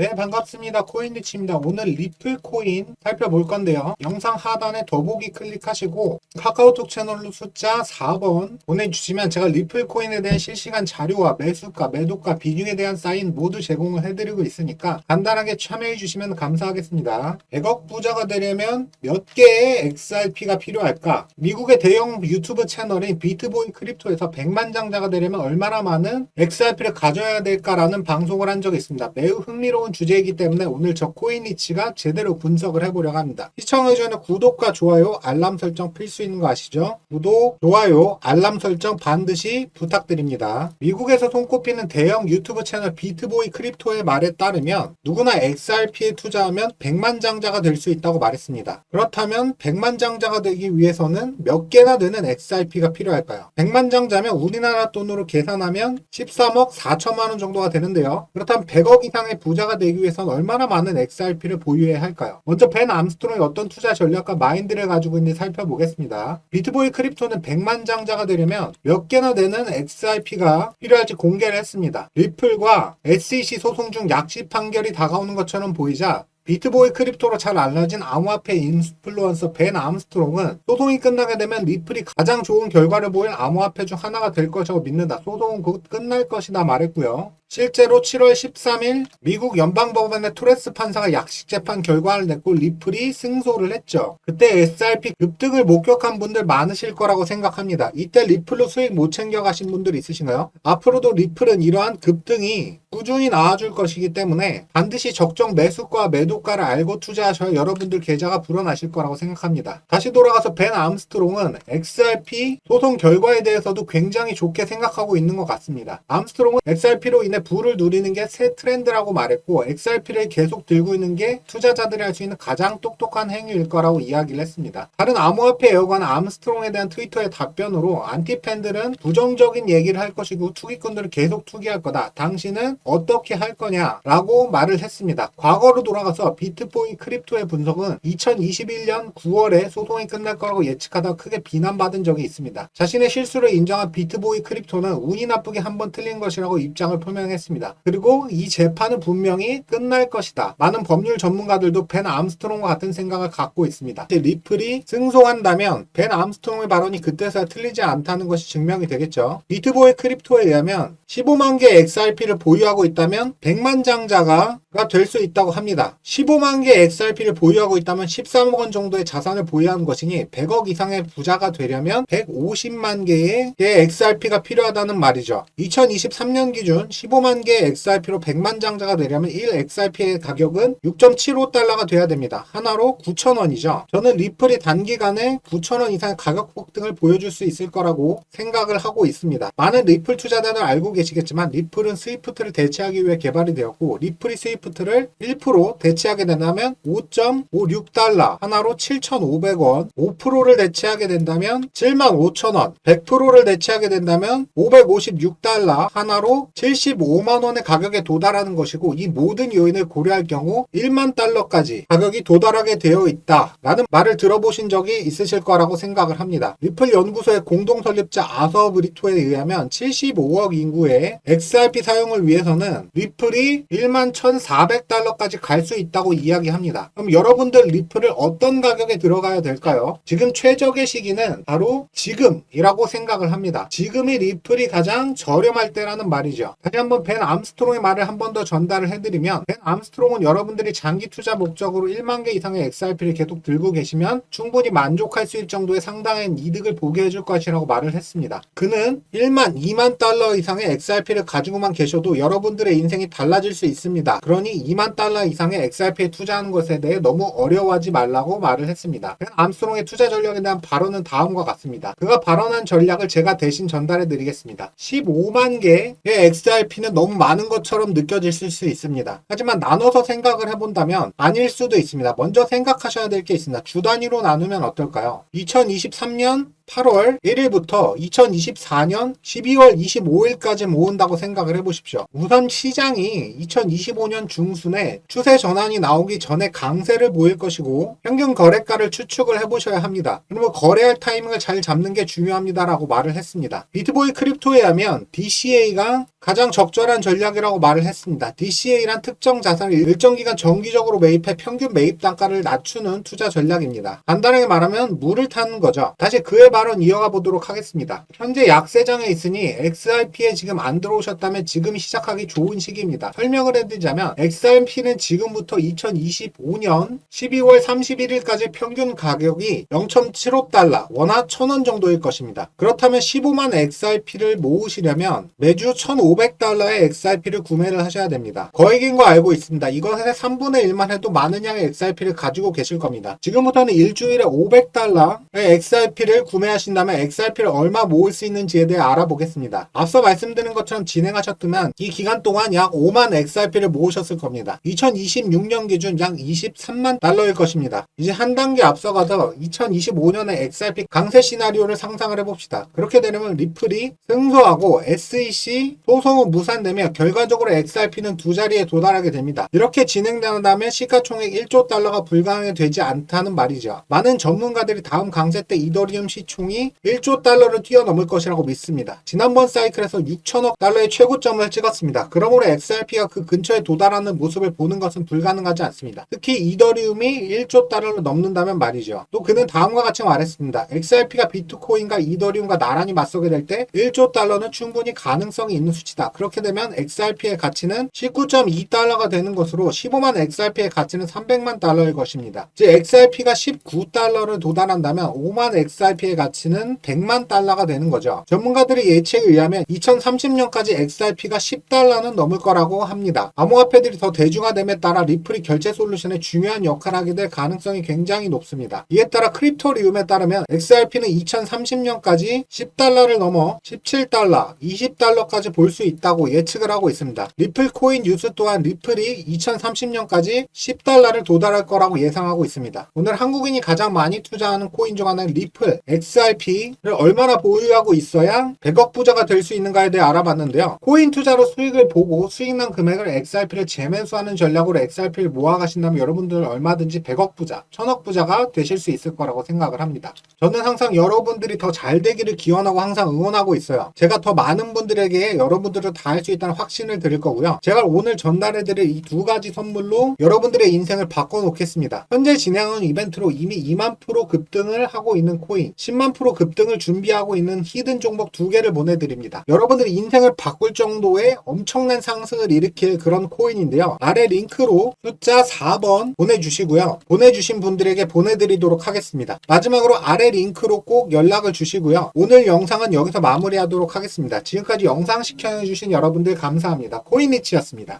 네, 반갑습니다. 코인리치입니다. 오늘 리플 코인 살펴볼 건데요. 영상 하단에 더보기 클릭하시고 카카오톡 채널로 숫자 4번 보내주시면 제가 리플 코인에 대한 실시간 자료와 매수가, 매도가, 비중에 대한 사인 모두 제공을 해드리고 있으니까 간단하게 참여해 주시면 감사하겠습니다. 100억 부자가 되려면 몇 개의 XRP가 필요할까? 미국의 대형 유튜브 채널인 비트보이 크립토에서 100만 장자가 되려면 얼마나 많은 XRP를 가져야 될까라는 방송을 한 적이 있습니다. 매우 흥미로운 주제이기 때문에 오늘 저 코인리치가 제대로 분석을 해보려고 합니다. 시청하기 전에 구독과 좋아요, 알람 설정 필수인 거 아시죠? 구독, 좋아요, 알람 설정 반드시 부탁드립니다. 미국에서 손꼽히는 대형 유튜브 채널 비트보이 크립토의 말에 따르면 누구나 XRP에 투자하면 100만 장자가 될 수 있다고 말했습니다. 그렇다면 100만 장자가 되기 위해서는 몇 개나 되는 XRP가 필요할까요? 100만 장자면 우리나라 돈으로 계산하면 13억 4천만 원 정도가 되는데요. 그렇다면 100억 이상의 부자가 되기 위해서는 얼마나 많은 XRP를 보유해야 할까요? 먼저 벤 암스트롱이 어떤 투자 전략과 마인드를 가지고 있는지 살펴보겠습니다. 비트보이 크립토는 100만 장자가 되려면 몇 개나 되는 XRP가 필요할지 공개를 했습니다. 리플과 SEC 소송 중 약식 판결이 다가오는 것처럼 보이자 비트보이 크립토로 잘 알려진 암호화폐 인플루언서 벤 암스트롱은 소송이 끝나게 되면 리플이 가장 좋은 결과를 보일 암호화폐 중 하나가 될 것이라고 믿는다. 소송은 곧 끝날 것이다 말했고요. 실제로 7월 13일 미국 연방법원의 토레스 판사가 약식 재판 결과를 냈고 리플이 승소를 했죠. 그때 SRP 급등을 목격한 분들 많으실 거라고 생각합니다. 이때 리플로 수익 못 챙겨가신 분들 있으신가요? 앞으로도 리플은 이러한 급등이 꾸준히 나와줄 것이기 때문에 반드시 적정 매수가 매도가를 알고 투자하셔야 여러분들 계좌가 불어나실 거라고 생각합니다. 다시 돌아가서 벤 암스트롱은 XRP 소송 결과에 대해서도 굉장히 좋게 생각하고 있는 것 같습니다. 암스트롱은 XRP로 인해 부를 누리는 게 새 트렌드라고 말했고 XRP를 계속 들고 있는 게 투자자들이 할 수 있는 가장 똑똑한 행위일 거라고 이야기를 했습니다. 다른 암호화폐 애호가는 암스트롱에 대한 트위터의 답변으로 안티팬들은 부정적인 얘기를 할 것이고 투기꾼들은 계속 투기할 거다. 당신은 어떻게 할 거냐라고 말을 했습니다. 과거로 돌아가서 비트코인 크립토의 분석은 2021년 9월에 소송이 끝날 거라고 예측하다 크게 비난받은 적이 있습니다. 자신의 실수를 인정한 비트보이 크립토는 운이 나쁘게 한 번 틀린 것이라고 입장을 표명했습니다. 그리고 이 재판은 분명히 끝날 것이다. 많은 법률 전문가들도 벤 암스트롱과 같은 생각을 갖고 있습니다. 리플이 승소한다면 벤 암스트롱의 발언이 그때서야 틀리지 않다는 것이 증명이 되겠죠. 비트보이 크립토에 의하면 15만 개 XRP를 보유하고 있다면 100만 장자가 될 수 있다고 합니다. 15만 개 XRP를 보유하고 있다면 13억 원 정도의 자산을 보유하는 것이니 100억 이상의 부자가 되려면 150만 개의 XRP가 필요하다는 말이죠. 2023년 기준 15만 개 XRP로 100만 장자가 되려면 1 XRP의 가격은 6.75달러가 돼야 됩니다. 하나로 9,000원이죠. 저는 리플이 단기간에 9,000원 이상의 가격 폭등을 보여줄 수 있을 거라고 생각을 하고 있습니다. 많은 리플 투자자들 알고 계시겠지만 리플은 스위프트를 대체하기 위해 개발이 되었고 리플이 스위프트 를 1% 대체하게 된다면 5.56달러 하나로 7,500원 5%를 대체하게 된다면 75,000원 100%를 대체하게 된다면 556달러 하나로 75만 원의 가격에 도달하는 것이고 이 모든 요인을 고려할 경우 1만 달러까지 가격이 도달하게 되어 있다 라는 말을 들어보신 적이 있으실 거라고 생각을 합니다. 리플 연구소의 공동 설립자 아서 브리토에 의하면 75억 인구의 XRP 사용을 위해서는 리플이 1만 1,400 달러까지 갈 수 있다고 이야기합니다. 그럼 여러분들 리플을 어떤 가격에 들어가야 될까요? 지금 최적의 시기는 바로 지금이라고 생각을 합니다. 지금이 리플이 가장 저렴할 때라는 말이죠. 다시 한번 벤 암스트롱의 말을 한 번 더 전달을 해드리면 벤 암스트롱은 여러분들이 장기 투자 목적으로 1만 개 이상의 XRP를 계속 들고 계시면 충분히 만족할 수 있을 정도의 상당한 이득을 보게 해줄 것이라고 말을 했습니다. 그는 1만, 2만 달러 이상의 XRP를 가지고만 계셔도 여러분들의 인생이 달라질 수 있습니다. 그 러니 2만 달러 이상의 XRP에 투자하는 것에 대해 너무 어려워하지 말라고 말을 했습니다. 벤 암스트롱의 투자 전략에 대한 발언은 다음과 같습니다. 그가 발언한 전략을 제가 대신 전달해 드리겠습니다. 15만 개의 XRP는 너무 많은 것처럼 느껴질 수 있습니다. 하지만 나눠서 생각을 해본다면 아닐 수도 있습니다. 먼저 생각하셔야 될 게 있습니다. 주 단위로 나누면 어떨까요? 2023년 8월 1일부터 2024년 12월 25일까지 모은다고 생각을 해보십시오. 우선 시장이 2025년 중순에 추세 전환이 나오기 전에 강세를 보일 것이고 평균 거래가를 추측을 해보셔야 합니다. 그리고 거래할 타이밍을 잘 잡는 게 중요합니다라고 말을 했습니다. 비트보이 크립토에 하면 DCA가 가장 적절한 전략이라고 말을 했습니다. DCA란 특정 자산을 일정 기간 정기적으로 매입해 평균 매입 단가를 낮추는 투자 전략입니다. 간단하게 말하면 물을 타는 거죠. 다시 그의 발언 이어가 보도록 하겠습니다. 현재 약세장에 있으니 XRP에 지금 안 들어오셨다면 지금 시작하기 좋은 시기입니다. 설명을 해드리자면 XRP는 지금부터 2025년 12월 31일까지 평균 가격이 0.75달러, 원화 1000원 정도일 것입니다. 그렇다면 15만 XRP를 모으시려면 매주 1,500달러의 XRP를 구매를 하셔야 됩니다. 거액인 거 알고 있습니다. 이것의 3분의 1만 해도 많은 양의 XRP를 가지고 계실 겁니다. 지금부터는 일주일에 500달러의 XRP를 구매하신다면 XRP를 얼마 모을 수 있는지에 대해 알아보겠습니다. 앞서 말씀드린 것처럼 진행하셨다면 이 기간 동안 약 5만 XRP를 모으셨을 겁니다. 2026년 기준 약 23만 달러일 것입니다. 이제 한 단계 앞서가서 2025년의 XRP 강세 시나리오를 상상을 해봅시다. 그렇게 되면 리플이 승소하고 SEC 소 송은 무산되며 결과적으로 XRP는 두 자리에 도달하게 됩니다. 이렇게 진행된다면 시가총액 1조 달러가 불가능이 되지 않다는 말이죠. 많은 전문가들이 다음 강세 때 이더리움 시총이 1조 달러를 뛰어넘을 것이라고 믿습니다. 지난번 사이클에서 6천억 달러의 최고점을 찍었습니다. 그러므로 XRP가 그 근처에 도달하는 모습을 보는 것은 불가능하지 않습니다. 특히 이더리움이 1조 달러를 넘는다면 말이죠. 또 그는 다음과 같이 말했습니다. XRP가 비트코인과 이더리움과 나란히 맞서게 될 때 1조 달러는 충분히 가능성이 있는 수치 다. 그렇게 되면 XRP의 가치는 19.2달러가 되는 것으로 15만 XRP의 가치는 300만 달러일 것입니다. 즉 XRP가 19달러를 도달한다면 5만 XRP의 가치는 100만 달러가 되는 거죠. 전문가들의 예측에 의하면 2030년까지 XRP가 10달러는 넘을 거라고 합니다. 암호화폐들이 더 대중화됨에 따라 리플이 결제 솔루션에 중요한 역할을 하게 될 가능성이 굉장히 높습니다. 이에 따라 크립토리움에 따르면 XRP는 2030년까지 10달러를 넘어 17달러, 20달러까지 볼수 있다고 예측을 하고 있습니다. 리플 코인 뉴스 또한 리플이 2030년까지 10달러를 도달할 거라고 예상하고 있습니다. 오늘 한국인이 가장 많이 투자하는 코인 중 하나는 리플, XRP를 얼마나 보유하고 있어야 100억 부자가 될 수 있는가에 대해 알아봤는데요. 코인 투자로 수익을 보고 수익난 금액을 XRP를 재매수하는 전략으로 XRP를 모아가신다면 여러분들은 얼마든지 100억 부자, 1000억 부자가 되실 수 있을 거라고 생각을 합니다. 저는 항상 여러분들이 더 잘 되기를 기원하고 항상 응원하고 있어요. 제가 더 많은 분들에게 여러분 들을 다할 수 있다는 확신을 드릴 거고요. 제가 오늘 전달해드릴 이 두 가지 선물로 여러분들의 인생을 바꿔놓겠습니다. 현재 진행하는 이벤트로 이미 2만 프로 급등을 하고 있는 코인, 10만 프로 급등을 준비하고 있는 히든 종목 두 개를 보내드립니다. 여러분들이 인생을 바꿀 정도의 엄청난 상승을 일으킬 그런 코인인데요. 아래 링크로 숫자 4번 보내주시고요. 보내주신 분들에게 보내드리도록 하겠습니다. 마지막으로 아래 링크로 꼭 연락을 주시고요. 오늘 영상은 여기서 마무리하도록 하겠습니다. 지금까지 영상 시 청해주신 여러분들 감사합니다. 코인리치였습니다.